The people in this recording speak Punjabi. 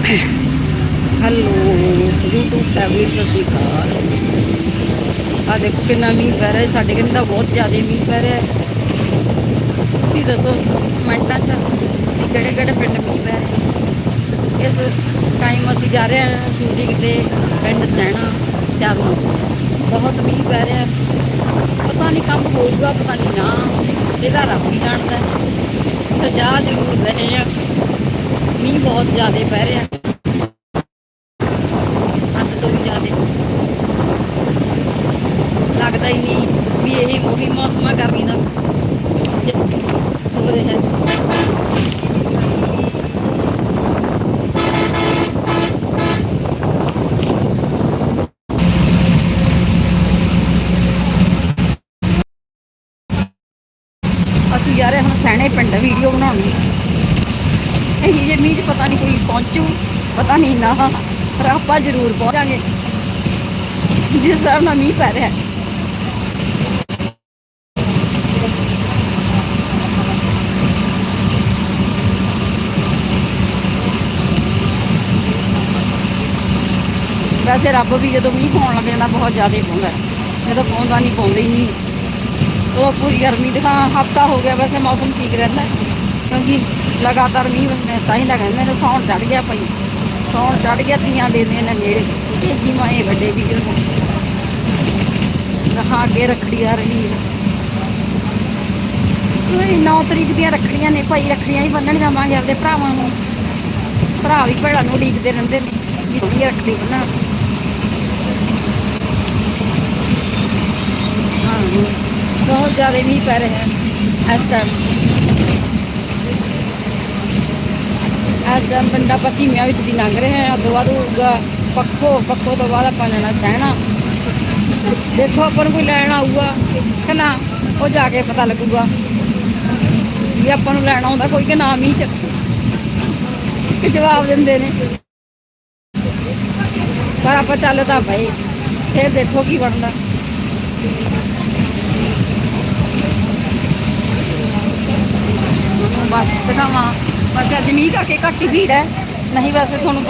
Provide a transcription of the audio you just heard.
ਹੈਲੋ, YouTube ਫੈਮਿਲੀ ਸਤਿ ਸ਼੍ਰੀ ਅਕਾਲ ਆ ਦੇਖੋ ਕਿੰਨਾ ਮੀਂਹ ਪੈ ਰਿਹਾ ਸਾਡੇ ਕਹਿੰਦੇ ਤਾਂ ਬਹੁਤ ਜ਼ਿਆਦਾ ਮੀਂਹ ਪੈ ਰਿਹਾ ਤੁਸੀਂ ਦੱਸੋ ਕਮੈਂਟਾਂ 'ਚ ਵੀ ਕਿਹੜੇ ਕਿਹੜੇ ਪਿੰਡ ਮੀਂਹ ਪੈ ਰਿਹਾ ਇਸ ਟਾਈਮ ਅਸੀਂ ਜਾ ਰਹੇ ਹਾਂ ਸ਼ੂਟਿੰਗ ਤੇ ਪਿੰਡ ਸੈਣਾ ਚਰਨ ਬਹੁਤ ਮੀਂਹ ਪੈ ਰਿਹਾ ਪਤਾ ਨਹੀਂ ਕੰਮ ਹੋਊਗਾ, ਪਤਾ ਨਹੀਂ ਨਾ। ਇਹਦਾ ਰੱਬ ਹੀ ਜਾਣਦਾ ਹੈ। ਜ਼ਰੂਰ ਰਹੇ ਆ ਮੀਂਹ ਬਹੁਤ ਜ਼ਿਆਦਾ ਪੈ ਰਿਹਾ। ਹੱਦ ਤੋਂ ਵੀ ਜ਼ਿਆਦਾ। ਲੱਗਦਾ ਹੀ ਨਹੀਂ ਵੀ ਇਹ ਉਹੀ ਮੌਸਮ ਆ ਗਰਮੀ ਦਾ ਹੋ ਰਿਹਾ। ਅਸੀਂ ਜਾ ਰਹੇ ਹੁਣ ਸੈਣੇ ਪਿੰਡ ਵੀਡੀਓ ਬਣਾਉਣੀ। ਲਈ ਇਹ ਜੇ ਮੀਂਹ 'ਚ ਪਤਾ ਨਹੀਂ ਕੋਈ ਪਹੁੰਚੂ, ਪਤਾ ਨਹੀਂ ਨਾ, ਪਰ ਆਪਾਂ ਜ਼ਰੂਰ ਪਹੁੰਚਾਂਗੇ ਜਿਸ ਹਿਸਾਬ ਨਾਲ ਮੀਂਹ ਪੈ ਰਿਹਾ ਹੈ। ਵੈਸੇ ਰੱਬ ਵੀ ਜਦੋਂ ਮੀਂਹ ਪਾਉਣ ਲੱਗ ਜਾਂਦਾ ਬਹੁਤ ਜ਼ਿਆਦਾ ਹੀ ਪਾਉਂਦਾ ਹੈ। ਜਦੋਂ ਪਾਉਂਦਾ ਨਹੀਂ ਪਾਉਂਦਾ ਹੀ ਨਹੀਂ ਉਹ ਪੂਰੀ ਗਰਮੀ ਦੇ ਤਾਂ ਹਫਤਾ ਹੋ ਗਿਆ, ਵੈਸੇ ਮੌਸਮ ਠੀਕ ਰਹਿੰਦਾ ਹੈ। ਕਿਉਂਕਿ ਲਗਾਤਾਰ ਮੀਂਹ ਪੈਂਦਾ, ਤਾਂ ਹੀ ਤਾਂ ਕਹਿੰਦੇ ਨੇ ਸੌਣ ਚੜ ਗਿਆ ਭਾਈ। ਸੌਣ ਚੜ ਗਿਆ, ਤੀਆਂ ਦੇ ਦੇ ਨੇ ਨੇੜੇ। ਇਹ ਮਾਏ ਵੱਡੇ ਵੀ ਕਿਰਮ ਰਹਾ ਅੱਗੇ ਰੱਖੜੀ ਆ ਰਹੀ ਕੋਈ 9 ਤਰੀਕ ਦੀਆਂ ਰੱਖੜੀਆਂ ਨੇ ਭਾਈ, ਰੱਖੜੀਆਂ ਹੀ ਬੰਨਣ ਜਾਵਾਂਗੇ ਆਪਦੇ ਭਰਾਵਾਂ ਨੂੰ। ਭਰਾ ਵੀ ਭੈਣਾਂ ਨੂੰ ਉਡੀਕਦੇ ਰਹਿੰਦੇ ਨੇ, ਵੀ ਸੋਹਣੀ ਰੱਖੜੀ ਬੰਨਣ ਬਹੁਤ ਜ਼ਿਆਦਾ ਮੀਂਹ ਪੈ ਰਿਹਾ ਹੈ ਇਸ ਟਾਈਮ ਇਸ ਟਾਈਮ ਪਿੰਡਾਂ ਪੱਚੀਮਿਆਂ ਵਿੱਚ ਦੀ ਲੰਘ ਰਹੇ ਹਾਂ। ਉਦੋਂ ਬਾਅਦ ਹੋਊਗਾ, ਪੱਖੋ ਪੱਖੋ ਤੋਂ ਬਾਅਦ ਆਪਾਂ ਲੈਣਾ ਸਹਿਣਾ। ਦੇਖੋ ਆਪਾਂ ਨੂੰ ਕੋਈ ਲੈਣ ਆਊਗਾ ਕਿ ਨਾ, ਉਹ ਜਾ ਕੇ ਪਤਾ ਲੱਗੂਗਾ ਵੀ ਆਪਾਂ ਨੂੰ ਲੈਣ ਆਉਂਦਾ ਕੋਈ ਕਿ ਨਾ ਮੀਂਹ ਚ। ਕਿ ਜਵਾਬ ਦਿੰਦੇ ਨੇ। ਪਰ ਆਪਾਂ ਚੱਲ ਤਾਂ ਪਏ। ਫਿਰ ਦੇਖੋ ਕੀ ਬਣਦਾ। ਤੁਹਾਨੂੰ ਬਸ ਦਿਖਾਵਾਂ। ਬਸ ਅੱਜ ਮੀਂਹ ਕਰਕੇ ਘੱਟ ਹੀ ਭੀੜ ਹੈ। ਨਹੀਂ ਵੈਸੇ ਤੁਹਾਨੂੰ ਪਤਾ